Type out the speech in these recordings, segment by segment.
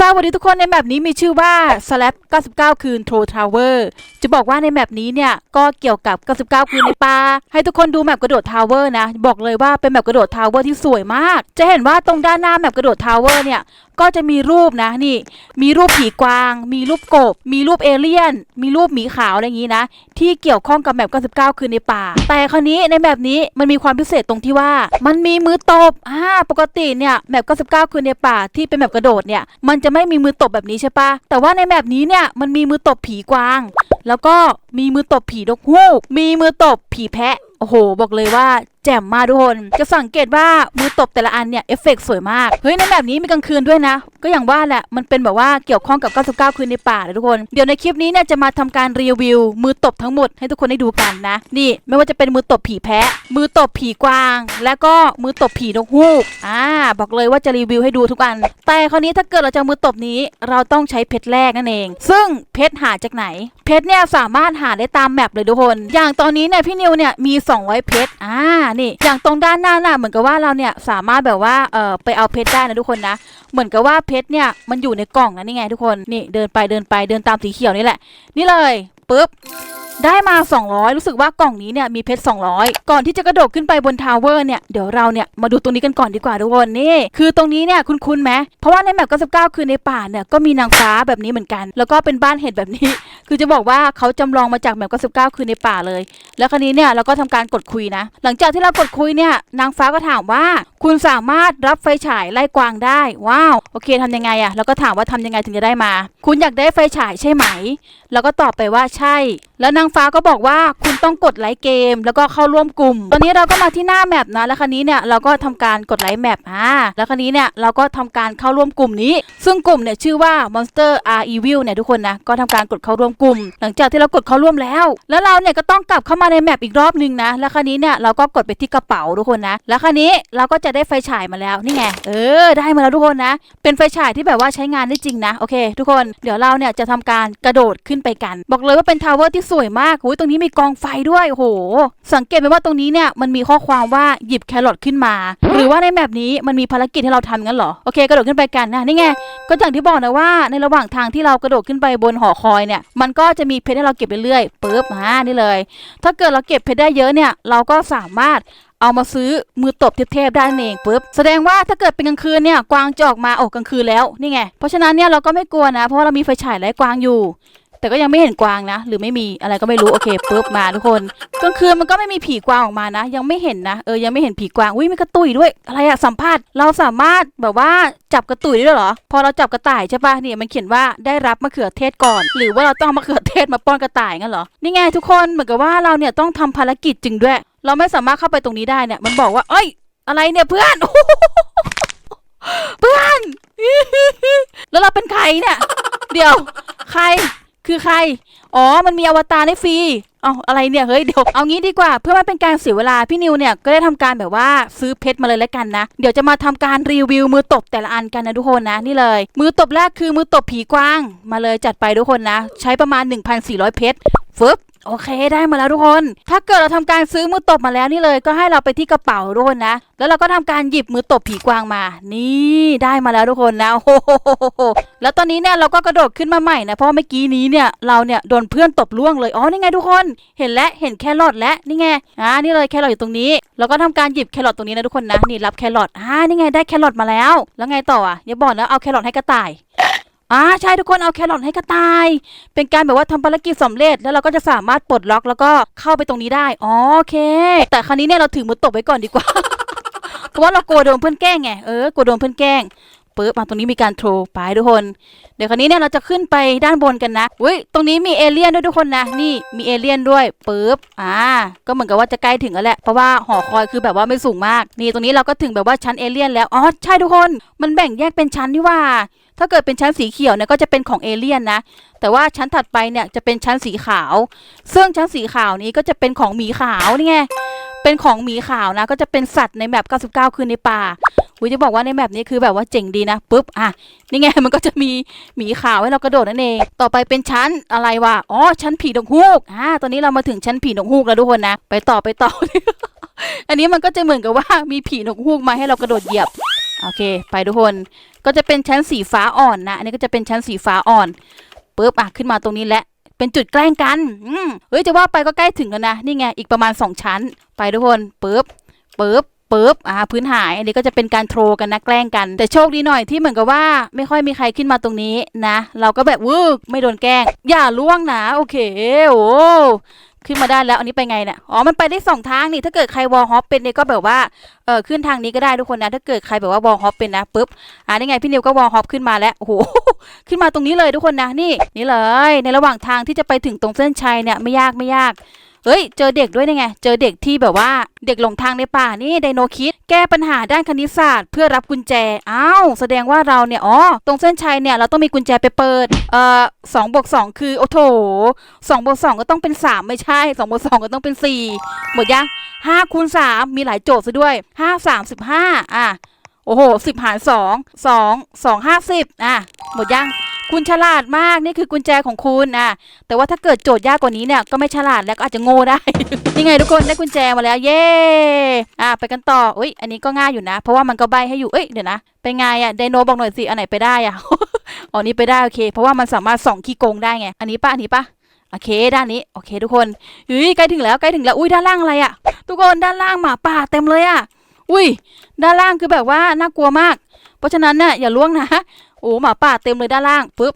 สวัสดีทุกคนในแมปนี้มีชื่อว่า slap 99 คืน Troll Tower จะบอกว่าในแมปนี้เนี่ย ก็เกี่ยวกับ 99 คืนในป่าให้ทุกคนดูแมปกระโดดทาวเวอร์นะ บอกเลยว่าเป็นแมปกระโดดทาวเวอร์ที่สวยมาก จะเห็นว่าตรงด้านหน้าแมปกระโดดทาวเวอร์เนี่ย ก็จะมีรูปนะนี่ มีรูปผีกวาง มีรูปกบ มีรูปเอเลี่ยน มีรูปหมีขาวอะไรอย่างนี้นะ ที่เกี่ยวข้องกับแมป99 คืนในป่า แต่คราวนี้ในแมปนี้มันมีความพิเศษตรงที่ว่า มันมีมือตบอ่าปกติเนี่ยแมป99 คืนในป่าที่เป็นแมปกระโดดเนี่ยมันจะไม่มีมือตบแบบนี้ใช่ปะแต่ว่าในแมปนี้เนี่ยมันมีมือตบผีกวาง แล้วก็มีมือตบผีนกฮูก มีมือตบผีแพะโอ้โห บอกเลยว่าแจ่มมากทุกคน จะสังเกตว่ามือตบแต่ละอันเนี่ยเอฟเฟกต์สวยมากเฮ้ยในแบบนี้มีกลางคืนด้วยนะ ก็อย่างว่าแหละมันเป็นแบบว่าเกี่ยวข้องกับ 99 คืนในป่าเลยทุกคน เดี๋ยวในคลิปนี้เนี่ยจะมาทำการรีวิว มือตบทั้งหมดให้ทุกคนได้ดูกันนะ นี่ไม่ว่าจะเป็นมือตบผีแพะ มือตบผีกวาง และก็มือตบผีนกฮูกอ่าบอกเลยว่าจะรีวิวให้ดูทุกอัน แต่คราวนี้ถ้าเกิดเราจะมือตบนี้ เราต้องใช้เพชรแรกนั่นเอง ซึ่งเพชรหาจากไหน เพชรเนี่ยสามารถหาได้ตามแมปเลยทุกคน อย่างตอนนี้เนี่ยพี่นิวเนี่ยมี 200 เพชรอ่านี่อย่างตรงด้านหน้าน่ะเหมือนกับว่าเราเนี่ยสามารถแบบว่าเออไปเอาเพชรได้นะทุกคนนะ เหมือนกับว่าเพชรเนี่ยมันอยู่ในกล่องนะนี่ไงทุกคนนี่เดินไปเดินไปเดินตามสีเขียวนี่แหละ นี่เลย ปุ๊บได้มา 200 รู้สึกว่ากล่องนี้เนี่ยมีเพชร 200 ก่อนที่จะกระโดดขึ้นไปบนทาวเวอร์เนี่ยเดี๋ยวเราเนี่ยมาดูตรงนี้กันก่อนดีกว่าทุกคนนี่ คือตรงนี้เนี่ยคุณคุณไหมเพราะว่าในแมป99 คือในป่าเนี่ยก็มีนางฟ้าแบบนี้เหมือนกัน แล้วก็เป็นบ้านเห็ดแบบนี้ คือจะบอกว่าเขาจำลองมาจากแมป99 คือในป่าเลย แล้วคราวนี้เนี่ยเราก็ทำการกดคุยนะ หลังจากที่เรากดคุยเนี่ยนางฟ้าก็ถามว่า คุณสามารถรับไฟฉายไล่กวางได้ว้าวโอเคทำยังไงอะแล้วก็ถามว่าทำยังไงถึงจะได้มา คุณอยากได้ไฟฉายใช่ไหม แล้วก็ตอบไปว่าใช่ แล้วนางฟ้าก็บอกว่าคุณต้องกดไลค์เกม แล้วก็เข้าร่วมกลุ่ม ตอนนี้เราก็มาที่หน้าแมปนะ แล้วคราวนี้เนี่ยเราก็ทำการกดไลค์แมปอ่าแล้วคราวนี้เนี่ยเราก็ทำการเข้าร่วมกลุ่มนี้ ซึ่งกลุ่มเนี่ยชื่อว่า Monster Are Evil เนี่ยทุกคนนะก็ทำการกดเข้าร่วมกลุ่ม หลังจากที่เรากดเข้าร่วมแล้ว แล้วเราเนี่ยก็ต้องกลับเข้ามาในแมปอีกรอบหนึ่งนะ แล้วคราวนี้เนี่ยเราก็กดไปที่กระเป๋าทุกคนนะ แล้วคราวนี้เราก็จะได้ไฟฉายมาแล้วนี่ไงเออได้มาแล้วทุกคนนะ เป็นไฟฉายที่แบบว่าใช้งานได้จริงนะโอเค ทุกคนเดี๋ยวเราเนี่ยจะทำการกระโดดขึ้นไปกัน บอกเลยว่าเป็นทาวเวอร์ที่สวยมากโอ้ยตรงนี้มีกองไฟด้วยโห สังเกตไหมว่าตรงนี้เนี่ยมันมีข้อความว่าหยิบแครอทขึ้นมา หรือว่าในแมปนี้มันมีภารกิจให้เราทำงั้นเหรอ โอเคกระโดดขึ้นไปกันนะนี่ไง ก็อย่างที่บอกนะว่า ในระหว่างทางที่เรากระโดดขึ้นไปบนหอคอยเนี่ย มันก็จะมีเพชรให้เราเก็บเรื่อยๆปึ๊บอ่านี่เลย ถ้าเกิดเราเก็บเพชรได้เยอะเนี่ย เราก็สามารถเอามาซื้อมือตบเทพๆได้เองปุ๊บแสดงว่าถ้าเกิดเป็นกลางคืนเนี่ยกวางจะออกมาโอ้กลางคืนแล้วนี่ไงเพราะฉะนั้นเนี่ยเราก็ไม่กลัวนะ เพราะว่าเรามีไฟฉายไล่กวางอยู่ แต่ก็ยังไม่เห็นกวางนะ หรือไม่มีอะไรก็ไม่รู้ โอเคปุ๊บมาทุกคนกลางคืนมันก็ไม่มีผีกวางออกมานะ ยังไม่เห็นนะ เออ ยังไม่เห็นผีกวางอุ้ยมีกระตุยด้วย อะไรอะสัมภาษณ์ เราสามารถแบบว่าจับกระตุยได้ด้วยเหรอ พอเราจับกระต่ายใช่ปะเนี่ยมันเขียนว่าได้รับมะเขือเทศก่อน หรือว่าเราต้องเอามะเขือเทศมาป้อนกระต่ายงั้นเหรอ นี่ไงทุกคน เหมือนกับว่าเราเนี่ยต้องทำภารกิจจริงด้วย เราไม่สามารถเข้าไปตรงนี้ได้เนี่ย มันบอกว่า เอ้ย อะไรเนี่ยเพื่อนเพื่อน แล้วเราเป็นใครเนี่ย เดี๋ยว ใคร คือใคร อ๋อ มันมีอวตารให้ฟรีเอาอะไรเนี่ย เฮ้ย เดี๋ยว เอางี้ดีกว่า เพื่อไม่เป็นการเสียเวลา พี่นิวเนี่ย ก็ได้ทำการแบบว่าซื้อเพชรมาเลยแล้วกันนะ เดี๋ยวจะมาทำการรีวิวมือตบแต่ละอันกันนะทุกคนนะ นี่เลย มือตบแรกคือมือตบผีกวาง มาเลยจัดไปทุกคนนะ ใช้ประมาณ 1,400 เพชรฟึบ โอเคได้มาแล้วทุกคน ถ้าเกิดเราทำการซื้อมือตบมาแล้วนี่เลย ก็ให้เราไปที่กระเป๋าทุกคนนะ แล้วเราก็ทำการหยิบมือตบผีกวางมา นี่ได้มาแล้วทุกคนนะโอ้โหแล้วตอนนี้เนี่ยเราก็กระโดดขึ้นมาใหม่นะ เพราะว่าเมื่อกี้นี้เนี่ยเราเนี่ยโดนเพื่อนตบล่วงเลย อ๋อ นี่ไงทุกคน เห็นแล้วเห็นแครอทแล้วนี่ไง อ่า นี่เลยแครอทอยู่ตรงนี้ เราก็ทำการหยิบแครอทตรงนี้นะทุกคนนะ นี่รับแครอท อ่า นี่ไงได้แครอทมาแล้ว แล้วไงต่ออะอย่าบอกนะเอาแครอทให้กระต่าย อ่าใช่ทุกคนเอาแครอทให้กระต่าย เป็นการแบบว่าทำภารกิจสำเร็จแล้วเราก็จะสามารถปลดล็อกแล้วก็เข้าไปตรงนี้ได้อ๋อโอเค แต่ครั้นี้เนี่ยเราถือมือตบไว้ก่อนดีกว่าเพราะว่าเรากลัวโดนเพื่อนแกล้งไงเออกลัวโดนเพื่อนแกล้งปึ๊บมาตรงนี้มีการโทรไปทุกคน เดี๋ยวคราวนี้เนี่ยเราจะขึ้นไปด้านบนกันนะอุ้ยตรงนี้มีเอเลี่ยนด้วยทุกคนนะนี่มีเอเลี่ยนด้วยปึ๊บอ่าก็เหมือนกับว่าจะใกล้ถึงแล้วแหละเพราะว่าหอคอยคือแบบว่าไม่สูงมาก นี่ตรงนี้เราก็ถึงแบบว่าชั้นเอเลี่ยนแล้วอ๋อใช่ทุกคน มันแบ่งแยกเป็นชั้นนี่ว่า ถ้าเกิดเป็นชั้นสีเขียวเนี่ยก็จะเป็นของเอเลี่ยนนะ แต่ว่าชั้นถัดไปเนี่ยจะเป็นชั้นสีขาว ซึ่งชั้นสีขาวนี้ก็จะเป็นของหมีขาวนี่ไง เป็นของหมีขาวนะ ก็จะเป็นสัตว์ในแบบ99 คืนในป่าวิจะบอกว่าในแบบนี้คือแบบว่าเจ๋งดีนะปุ๊บอะนี่ไงมันก็จะมีหมีขาวให้เรากระโดดนั่นเอง ต่อไปเป็นชั้นอะไรวะอ๋อชั้นผีนกฮูกอ่าตอนนี้เรามาถึงชั้นผีนกฮูกแล้วทุกคนนะ ไปต่อไปต่อ อันนี้มันก็จะเหมือนกับว่ามีผีนกฮูกมาให้เรากระโดดเหยียบ โอเค ไปทุกคน ก็จะเป็นชั้นสีฟ้าอ่อนนะ อันนี้ก็จะเป็นชั้นสีฟ้าอ่อนปุ๊บอะขึ้นมาตรงนี้และเป็นจุดแกล้งกันอืมเฮ้ย จะว่าไปก็ใกล้ถึงแล้วนะ นี่ไง อีกประมาณ 2 ชั้น ไปทุกคนปุ๊บปุ๊บปุ๊บอ่าพื้นหาย อันนี้ก็จะเป็นการโทรกันนะแกล้งกัน แต่โชคดีหน่อยที่เหมือนกับว่า ไม่ค่อยมีใครขึ้นมาตรงนี้นะ เราก็แบบวืกไม่โดนแกล้ง อย่าล่วงนะ โอเค โอ้ขึ้นมาได้แล้ว อันนี้ไปไงเนี่ยอ๋อมันไปได้สองทางนี่ถ้าเกิดใครวอลฮอปเป็นเนี่ยก็แบบว่าเออขึ้นทางนี้ก็ได้ทุกคนนะ ถ้าเกิดใครแบบว่าวอลฮอปเป็นนะปุ๊บอ่านี่ไงพี่นิวก็วอลฮอปขึ้นมาแล้วโอ้โหขึ้นมาตรงนี้เลยทุกคนนะนี่นี่เลย ในระหว่างทางที่จะไปถึงตรงเส้นชัยเนี่ยไม่ยากไม่ยาก เฮ้ย เจอเด็กด้วยนี่ไง เจอเด็กที่แบบว่าเด็กหลงทางในป่านี่ไดโนคิด แก้ปัญหาด้านคณิตศาสตร์เพื่อรับกุญแจ อ้าว แสดงว่าเราเนี่ย อ๋อ ตรงเส้นชัยเนี่ย เราต้องมีกุญแจไปเปิด เอ่อสองบวกสองคือ โอ้โถสองบวกสองก็ต้องเป็นสามไม่ใช่สองบวกสองก็ต้องเป็นสี่หมดยังห้าคูณสามมีหลายโจทย์ซะด้วยห้าสามสิบห้าอะ โอ้โหสิบหารสองสองสองห้าสิบอะหมดยังคุณฉลาดมากนี่คือกุญแจของคุณอะแต่ว่าถ้าเกิดโจทย์ยากกว่านี้เนี่ยก็ไม่ฉลาดแล้วก็อาจจะโง่ได้ นี่ไงทุกคนได้กุญแจมาแล้วเย้อะไปกันต่ออุ้ยอันนี้ก็ง่ายอยู่นะ เพราะว่ามันก็ใบให้อยู่เอ้ยเดี๋ยวนะเป็นไงอะไดโนบอกหน่อยสิอันไหนไปได้อะอ๋อนี่ไปได้โอเค เพราะว่ามันสามารถส่องขี้โกงได้ไงอันนี้ปะอันนี้ปะโอเคด้านนี้โอเคทุกคนเฮ้ยใกล้ถึงแล้วใกล้ถึงแล้วอุ้ยด้านล่างอะไรอะ ทุกคนด้านล่างหมาป่าเต็มเลยอะ อุ้ย ด้านล่างคือแบบว่าน่ากลัวมาก เพราะฉะนั้นเนี่ยอย่าล่วงนะ โอ้หมาป่าเต็มเลยด้านล่างปึ๊บ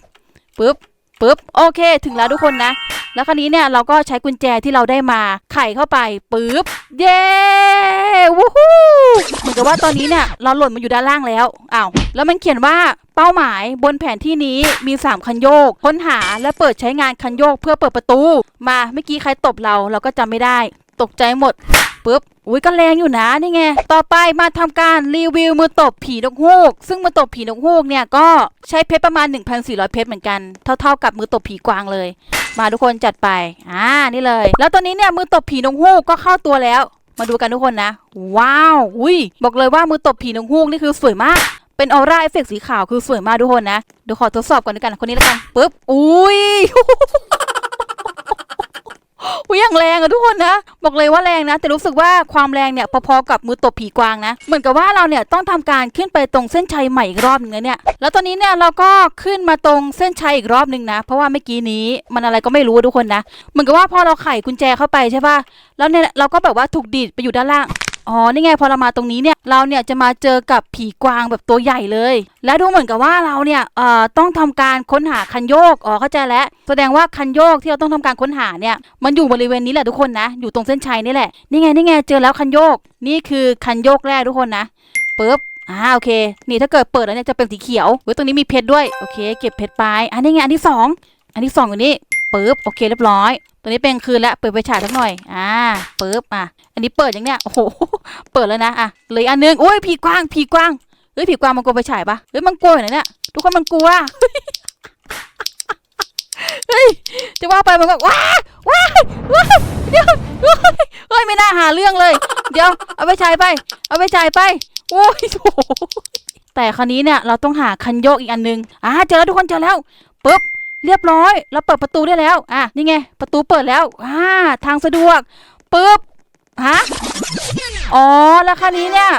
ปึ๊บปึ๊บโอเค ถึงแล้วทุกคนนะ แล้วคราวนี้เนี่ยเราก็ใช้กุญแจที่เราได้มาไขเข้าไปปึ๊บเย้วู้ฮู้เหมือนกับว่าตอนนี้เนี่ยเราหล่นมาอยู่ด้านล่างแล้วอ้าวแล้วมันเขียนว่าเป้าหมายบนแผนที่นี้มี 3 คันโยก ค้นหาและเปิดใช้งานคันโยกเพื่อเปิดประตู มาเมื่อกี้ใครตบเราเราก็จำไม่ได้ ตกใจหมด ปึ๊บอุ้ยก็แรงอยู่นะนี่ไง ต่อไปมาทำการรีวิวมือตบผีนกฮูก ซึ่งมือตบผีนกฮูกเนี่ยก็ใช้เพชรประมาณ 1,400 เพชรเหมือนกัน เท่าๆกับมือตบผีกวางเลย มาทุกคนจัดไป อ่า นี่เลย แล้วตอนนี้เนี่ยมือตบผีนกฮูกก็เข้าตัวแล้ว มาดูกันทุกคนนะ ว้าว อุ้ย บอกเลยว่ามือตบผีนกฮูกนี่คือสวยมาก เป็นออร่าเอฟเฟกต์สีขาวคือสวยมากทุกคนนะ เดี๋ยวขอทดสอบก่อนด้วยกัน คนนี้แล้วกัน ปึ๊บ อุ้ย อุ้ยอย่างแรงอะทุกคนนะ บอกเลยว่าแรงนะ แต่รู้สึกว่าความแรงเนี่ยพอๆกับมือตบผีกวางนะ เหมือนกับว่าเราเนี่ยต้องทำการขึ้นไปตรงเส้นชัยใหม่อีกรอบนึงนะเนี่ย แล้วตอนนี้เนี่ยเราก็ขึ้นมาตรงเส้นชัยอีกรอบนึงนะ เพราะว่าเมื่อกี้นี้มันอะไรก็ไม่รู้อะทุกคนนะ เหมือนกับว่าพอเราไขกุญแจเข้าไปใช่ป่ะ แล้วเนี่ยเราก็แบบว่าถูกดีดไปอยู่ด้านล่าง อ๋อ นี่ไงพอเรามาตรงนี้เนี่ย เราเนี่ยจะมาเจอกับผีกวางแบบตัวใหญ่เลย และดูเหมือนกับว่าเราเนี่ยเอ่อต้องทำการค้นหาคันโยก อ๋อ เข้าใจแล้ว แสดงว่าคันโยกที่เราต้องทำการค้นหาเนี่ย มันอยู่บริเวณนี้แหละทุกคนนะ อยู่ตรงเส้นชัยนี่แหละ นี่ไง นี่ไง เจอแล้วคันโยก นี่คือคันโยกแรกทุกคนนะปึ๊บอ่าโอเค นี่ถ้าเกิดเปิดแล้วเนี่ยจะเป็นสีเขียวเว้ยตรงนี้มีเพชรด้วย โอเค เก็บเพชรไป อันนี้ไงอันที่สองอันที่สองอยู่นี่ปึ๊บ โอเค เรียบร้อย ตัวนี้เป็นคืนแล้วเปิดไฟฉายสักหน่อย อ่าเปึ๊บอะ อันนี้เปิดอยังเนี่ยโอ้โห เปิดแล้วนะ อะ เลยอันนึงโอ้ย ผีกวาง ผีกวาง เฮ้ย ผีกวางมันกลัวไฟฉายปะเฮ้ย มันกลัวอยู่นะเนี่ย ทุกคนมันกลัว เฮ้ย จะว่าไปมันก็ว้าว้าว้าเดี๋ยวเฮ้ยเฮ้ยไม่น่าหาเรื่องเลย เดี๋ยว เอาไปฉายไป เอาไปฉายไป โอ้ยโถแต่คราวนี้เนี่ย เราต้องหาคันโยกอีกอันนึงอ่าเจอแล้วทุกคนเจอแล้วปึ๊บ เรียบร้อย เราเปิดประตูได้แล้ว อะ นี่ไง ประตูเปิดแล้ว อ่า ทางสะดวก ปึ๊บ ฮะ อ๋อ แล้วครานี้เนี่ย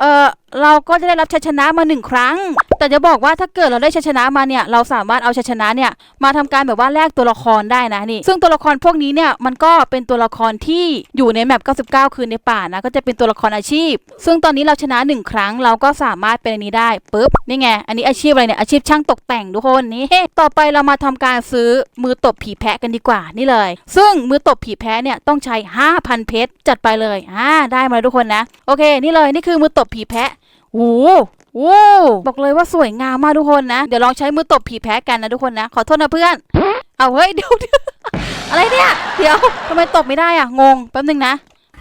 เออเราก็จะได้รับชัยชนะมาหนึ่งครั้ง แต่จะบอกว่าถ้าเกิดเราได้ชัยชนะมาเนี่ย เราสามารถเอาชัยชนะเนี่ยมาทำการแบบว่าแลกตัวละครได้นะนี่ ซึ่งตัวละครพวกนี้เนี่ยมันก็เป็นตัวละครที่อยู่ในแมป 99 คืนในป่านะ ก็จะเป็นตัวละครอาชีพ ซึ่งตอนนี้เราชนะหนึ่งครั้งเราก็สามารถเป็นอันนี้ได้ปุ๊บ นี่ไง อันนี้อาชีพอะไรเนี่ย อาชีพช่างตกแต่งทุกคนนี่ ต่อไปเรามาทำการซื้อมือตบผีแพะกันดีกว่า นี่เลย ซึ่งมือตบผีแพะเนี่ยต้องใช้ 5,000 เพชร จัดไปเลย อ่า ได้มาทุกคนนะ โอเค นี่เลย นี่คือมือตบผีแพะ โอ้โหบอกเลยว่าสวยงามมากทุกคนนะ เดี๋ยวลองใช้มือตบผีแพ้กันนะทุกคนนะ ขอโทษนะเพื่อน เอาเฮ้ยเดี๋ยวเดี๋ยวอะไรเนี่ย เดี๋ยวทำไมตบไม่ได้อะ งงแป๊บนึงนะ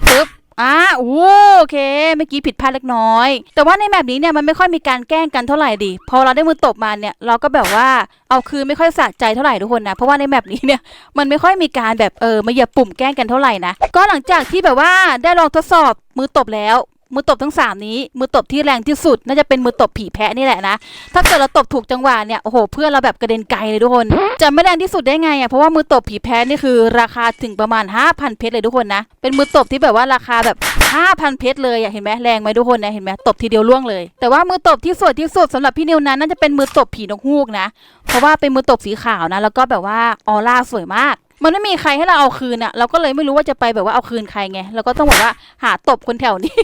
ปึ๊บอ่าโอ้โอเค เมื่อกี้ผิดพลาดเล็กน้อย แต่ว่าในแบบนี้เนี่ยมันไม่ค่อยมีการแกล้งกันเท่าไหร่ดิ พอเราได้มือตบมาเนี่ยเราก็แบบว่าเอาคืนไม่ค่อยสะใจเท่าไหร่ทุกคนนะ เพราะว่าในแบบนี้เนี่ยมันไม่ค่อยมีการแบบเออมาเหยียบปุ่มแกล้งกันเท่าไหร่นะ ก็หลังจากที่แบบว่าได้ลองทดสอบมือตบแล้ว มือตบทั้งสามนี้ มือตบที่แรงที่สุด น่าจะเป็นมือตบผีแพะนี่แหละนะ ถ้าเกิดเราตบถูกจังหวะเนี่ย โอ้โห เพื่อนเราแบบกระเด็นไกลเลยทุกคน จะไม่แรงที่สุดได้ไงอะ เพราะว่ามือตบผีแพ้นี่คือราคาถึงประมาณ 5,000 เพชรเลยทุกคนนะ เป็นมือตบที่แบบว่าราคาแบบ 5,000 เพชรเลยอะ เห็นไหมแรงไหมทุกคนนะ เห็นไหมตบทีเดียวล่วงเลย แต่ว่ามือตบที่สวยที่สุดสำหรับพี่นิวนั้นน่าจะเป็นมือตบผีนกฮูกนะ เพราะว่าเป็นมือตบสีขาวนะ แล้วก็แบบว่าออร่าสวยมาก มันไม่มีใครให้เราเอาคืนอะเราก็เลยไม่รู้ว่าจะไปแบบว่าเอาคืนใครไงเราก็ต้องบอกว่าหาตบคนแถวนี้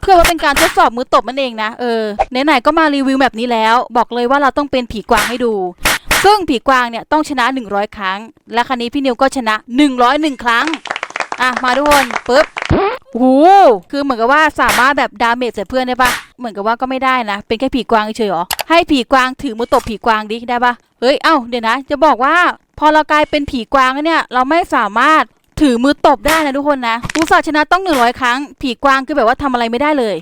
เพื่อว่าเป็นการทดสอบมือตบมันเองนะเออไหนๆก็มารีวิวแบบนี้แล้ว บอกเลยว่าเราต้องเป็นผีกวางให้ดู ซึ่งผีกวางเนี่ยต้องชนะ 100 ครั้ง และครั้นี้พี่นิวก็ชนะ 101 ครั้งอะมาทุกคนปึ๊บโอ้โหคือเหมือนกับว่าสามารถแบบดาเมจใส่เพื่อนได้ปะเหมือนกับว่าก็ไม่ได้นะ เป็นแค่ผีกวางเฉยหรอ ให้ผีกวางถือมือตบผีกวางดิได้ปะเฮ้ย เอ้า เดี๋ยวนะ จะบอกว่า พอเรากลายเป็นผีกวางเนี่ย เราไม่สามารถถือมือตบได้นะทุกคนนะอุตส่าห์ชนะต้อง100ครั้ง ผีกวางคือแบบว่าทำอะไรไม่ได้เลย